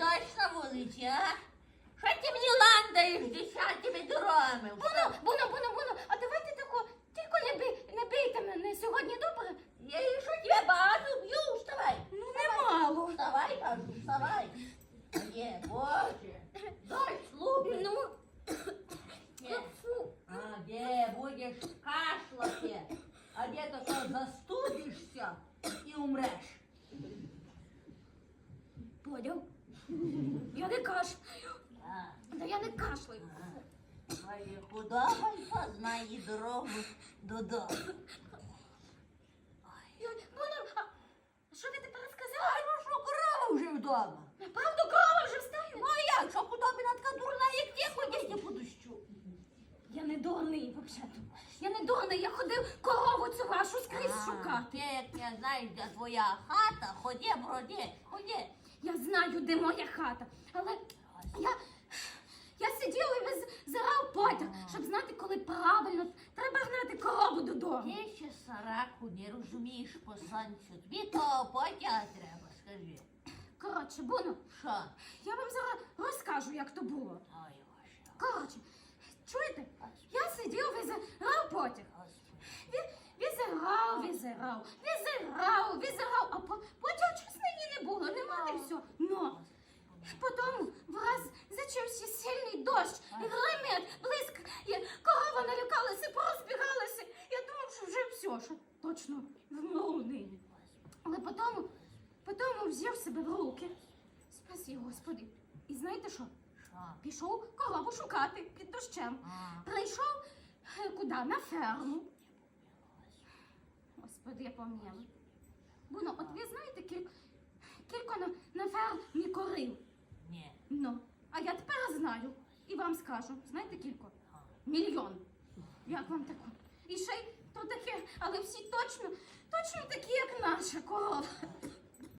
дощ на вулиці, а? Що ти мені ландаєш десятими дорогами? Буно, буно, буно, буно, а давайте тако, тільки не, бий, не бийте мене сьогодні добре. Я і що тебе багато б'ю, вставай. Ну, немало. Вставай, кажу, вставай. Є, боже, дощ лупить. Ну, Є. А де будеш кашляти, а де то застудишся і умреш. Понял? Я не кашляю. Та я не кашляю. а. Твоя худобайка знає дорогу додому. Ой, Буно, а що ви тепер сказали? Ай, ну що корова вже вдома. Направду корова вже встає? Ну а як, що худобина така дурна, як ти ходити по дощу? Я не дурний, взагалі. Я не дурний, я ходив корову цю вашу скрізь шукати. Ти як не знаєш, де твоя хата, ході, броди, ході. Я знаю, де моя хата. Але я, я сиділа і визирав потяг, щоб знати, коли правильно треба гнати корову додому. Ти ще сараку не розумієш по сонцю. Тобі того потяга треба, скажи. Коротше, Буно, Що? я вам зараз розкажу, як то було. Ой, Боже. Коротше, чуєте? Я сидів, визирав потяг. Ві- Візирав, візирав, візирав, візирав, а по- потім щось нині не було, нема і все. Но потім враз зачався дощ, і гримет, блиск, і корова налякалася, порозбігалася. Я думав, що вже все, що точно вмру нині. Але потім, потім взяв себе в руки. Спасі, Господи. І знаєте що? Пішов корову шукати під дощем. Прийшов е, куди? На ферму. Господи, я поміла. Буно, от ви знаєте, кіль... кілько на, на фермі корів. ні. Ну, а я тепер знаю. І вам скажу. Знаєте кілько? Мільйон. Як вам таке? І ще й то таке, але всі точно, точно такі, як наша корова.